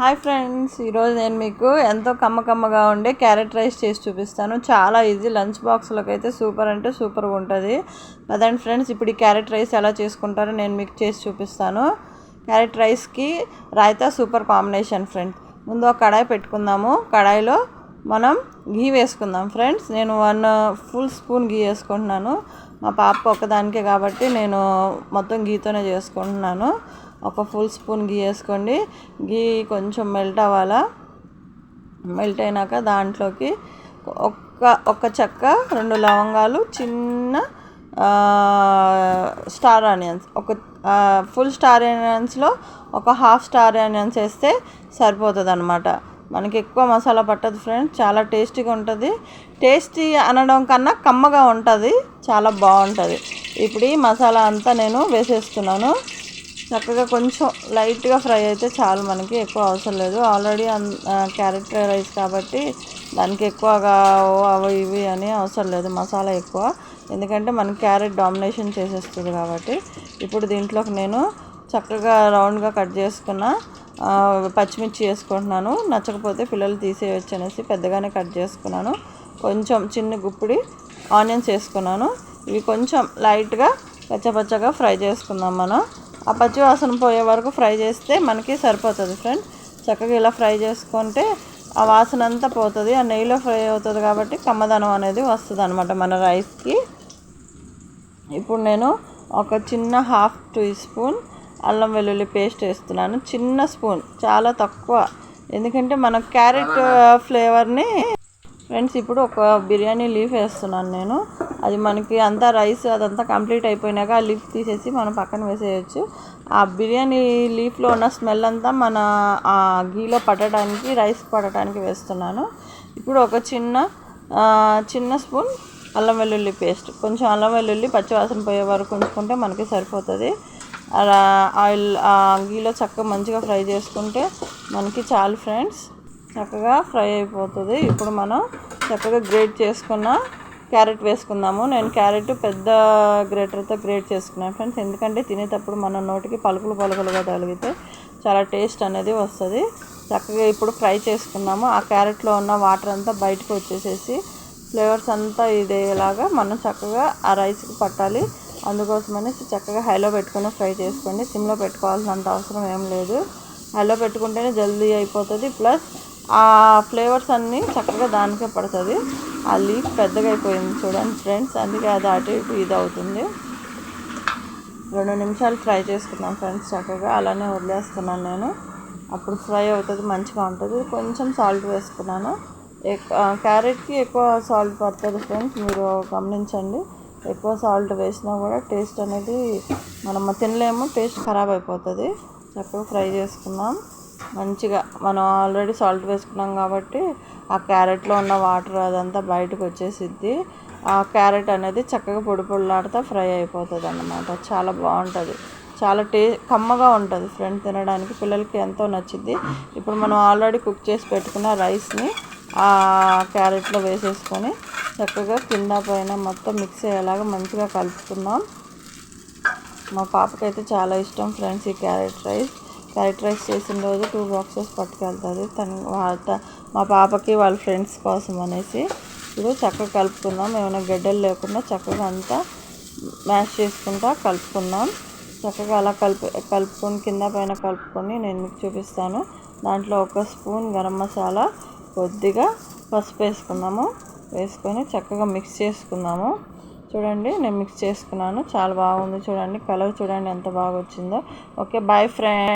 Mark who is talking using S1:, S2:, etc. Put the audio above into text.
S1: Hi friends ఈరోజు నేను మీకు ఎంతో కమ్మ కమ్మగా ఉండే క్యారెట్ రైస్ చేసి చూపిస్తాను. చాలా ఈజీ లంచ్ బాక్స్లోకి అయితే సూపర్ అంటే సూపర్గా ఉంటుంది. అదండి ఫ్రెండ్స్ ఇప్పుడు ఈ క్యారెట్ రైస్ ఎలా చేసుకుంటారో నేను మీకు చేసి చూపిస్తాను. క్యారెట్ రైస్కి రాయితా సూపర్ కాంబినేషన్ ఫ్రెండ్స్. ముందు ఒక కడాయి పెట్టుకుందాము. కడాయిలో మనం ఘీ వేసుకుందాం ఫ్రెండ్స్. నేను వన్ ఫుల్ స్పూన్ ఘీ వేసుకుంటున్నాను. మా పాప ఒకదానికే కాబట్టి నేను మొత్తం ఘీతోనే చేసుకుంటున్నాను. ఒక ఫుల్ స్పూన్ గీ వేసుకోండి. గీ కొంచెం మెల్ట్ అవ్వాలా? మెల్ట్ అయినాక దాంట్లోకి ఒక్క ఒక్క చెక్క రెండు లవంగాలు చిన్న స్టార్ ఆనియన్స్ ఒక ఫుల్ స్టార్ ఆనియన్స్లో ఒక హాఫ్ స్టార్ ఆనియన్స్ వేస్తే సరిపోతుంది అనమాట మనకి ఎక్కువ మసాలా పట్టదు ఫ్రెండ్స్ చాలా టేస్టీగా ఉంటుంది. టేస్టీ అనడం కన్నా కమ్మగా ఉంటుంది. చాలా బాగుంటుంది. ఇప్పుడు ఈ మసాలా అంతా నేను వేసేస్తున్నాను. చక్కగా కొంచెం లైట్గా ఫ్రై అయితే చాలు మనకి ఎక్కువ అవసరం లేదు. ఆల్రెడీ క్యారెట్ రైస్ కాబట్టి దానికి ఎక్కువగా అవి ఇవి అని అవసరం లేదు మసాలా ఎక్కువ. ఎందుకంటే మనకి క్యారెట్ డామినేషన్ చేసేస్తుంది కాబట్టి ఇప్పుడు దీంట్లోకి నేను చక్కగా రౌండ్గా కట్ చేసుకున్న పచ్చిమిర్చి వేసుకుంటున్నాను. నచ్చకపోతే పిల్లలు తీసేయచ్చు అనేసి పెద్దగానే కట్ చేసుకున్నాను. కొంచెం చిన్న గుప్పిడి ఆనియన్స్ వేసుకున్నాను. ఇవి కొంచెం లైట్గా పచ్చపచ్చగా ఫ్రై చేసుకుందాం మనం. ఆ పచ్చి వాసన పోయే వరకు ఫ్రై చేస్తే మనకి సరిపోతుంది ఫ్రెండ్ చక్కగా ఇలా ఫ్రై చేసుకుంటే ఆ వాసన అంతా పోతుంది ఆ నెయ్యిలో ఫ్రై అవుతుంది కాబట్టి కమ్మదనం అనేది వస్తుంది అనమాట మన రైస్కి. ఇప్పుడు నేను ఒక చిన్న హాఫ్ టీ స్పూన్ అల్లం వెల్లుల్లి పేస్ట్ వేస్తున్నాను. చిన్న స్పూన్ చాలా తక్కువ. ఎందుకంటే మన క్యారెట్ ఫ్లేవర్ని ఫ్రెండ్స్ ఇప్పుడు ఒక బిర్యానీ లీఫ్ వేస్తున్నాను నేను. అది మనకి అంతా రైస్ అదంతా కంప్లీట్ అయిపోయినాక ఆ లీఫ్ తీసేసి మనం పక్కన వేసేయచ్చు. ఆ బిర్యానీ లీఫ్లో ఉన్న స్మెల్ అంతా మన ఆ గీలో పట్టడానికి రైస్ పట్టడానికి వేస్తున్నాను. ఇప్పుడు ఒక చిన్న చిన్న స్పూన్ అల్లం వెల్లుల్లి పేస్ట్. కొంచెం అల్లం వెల్లుల్లి పచ్చివాసన పోయే వరకు ఉంచుకుంటే మనకి సరిపోతుంది. అలా ఆయిల్ గీలో చక్కగా మంచిగా ఫ్రై చేసుకుంటే మనకి చాలు ఫ్రెండ్స్. చక్కగా ఫ్రై అయిపోతుంది. ఇప్పుడు మనం చక్కగా గ్రేట్ చేసుకున్న క్యారెట్ వేసుకుందాము. నేను క్యారెట్ పెద్ద గ్రేటర్తో గ్రేట్ చేసుకున్నాను ఫ్రెండ్స్. ఎందుకంటే తినేటప్పుడు మన నోటికి పలుకులు పలుకులుగా తగిలితే చాలా టేస్ట్ అనేది వస్తుంది. చక్కగా ఇప్పుడు ఫ్రై చేసుకున్నాము ఆ క్యారెట్లో ఉన్న వాటర్ అంతా బయటకు వచ్చేసేసి ఫ్లేవర్స్ అంతా ఇదేలాగా మనం చక్కగా ఆ రైస్కి పట్టాలి. అందుకోసమని చక్కగా హైలో పెట్టుకొని ఫ్రై చేసుకోండి. సిమ్లో పెట్టుకోవాల్సినంత అవసరం ఏం లేదు. హైలో పెట్టుకుంటేనే జల్దీ అయిపోతుంది. ప్లస్ ఆ ఫ్లేవర్స్ అన్నీ చక్కగా దానికే పడుతుంది. ఆ లీఫ్ పెద్దగా అయిపోయింది చూడండి ఫ్రెండ్స్. అందుకే అది అటు ఇటు ఇది అవుతుంది. రెండు నిమిషాలు ఫ్రై చేసుకున్నాం ఫ్రెండ్స్ చక్కగా. అలానే వదిలేస్తున్నాను నేను. అప్పుడు ఫ్రై అవుతుంది మంచిగా ఉంటుంది. కొంచెం సాల్ట్ వేసుకున్నాను. క్యారెట్కి ఎక్కువ సాల్ట్ పడుతుంది ఫ్రెండ్స్. మీరు గమనించండి. ఎక్కువ సాల్ట్ వేసినా కూడా టేస్ట్ అనేది మనం తినలేము టేస్ట్ ఖరాబ్ అయిపోతుంది. చక్కగా ఫ్రై చేసుకున్నాం. మంచిగా మనం ఆల్రెడీ సాల్ట్ వేసుకున్నాం కాబట్టి ఆ క్యారెట్లో ఉన్న వాటర్ అదంతా బయటకు వచ్చేసిద్ది. ఆ క్యారెట్ అనేది చక్కగా పొడి పొడిలాడుతూ ఫ్రై అయిపోతుంది అన్నమాట చాలా బాగుంటుంది. చాలా టే కమ్మగా ఉంటుంది ఫ్రెండ్ తినడానికి. పిల్లలకి ఎంతో నచ్చింది ఇప్పుడు మనం ఆల్రెడీ కుక్ చేసి పెట్టుకున్న రైస్ని ఆ క్యారెట్లో వేసేసుకొని చక్కగా కింద పైన మొత్తం మిక్స్ అయ్యేలాగా మంచిగా కలుపుకుందాం మా పాపకైతే చాలా ఇష్టం ఫ్రెండ్స్ ఈ క్యారెట్ రైస్. ఫ్రైడ్ రైస్ చేసిన రోజు టూ బాక్సెస్ పట్టుకెళ్తుంది తను మా పాపకి వాళ్ళ ఫ్రెండ్స్ కోసం అనేసి ఇప్పుడు చక్కగా కలుపుకుందాం. ఏమైనా గడ్డలు లేకుండా చక్కగా అంతా మ్యాష్ చేసుకుంటా కలుపుకుందాం. చక్కగా అలా కలుపు కలుపుకొని కింద పైన కలుపుకొని నేను మీకు చూపిస్తాను. దాంట్లో ఒక స్పూన్ గరం మసాలా కొద్దిగా పసుపు వేసుకుందాము. వేసుకొని చక్కగా మిక్స్ చేసుకుందాము. చూడండి నేను మిక్స్ చేసుకున్నాను. చాలా బాగుంది. చూడండి కలర్ చూడండి ఎంత బాగా వచ్చిందో ఓకే బాయ్ ఫ్రెండ్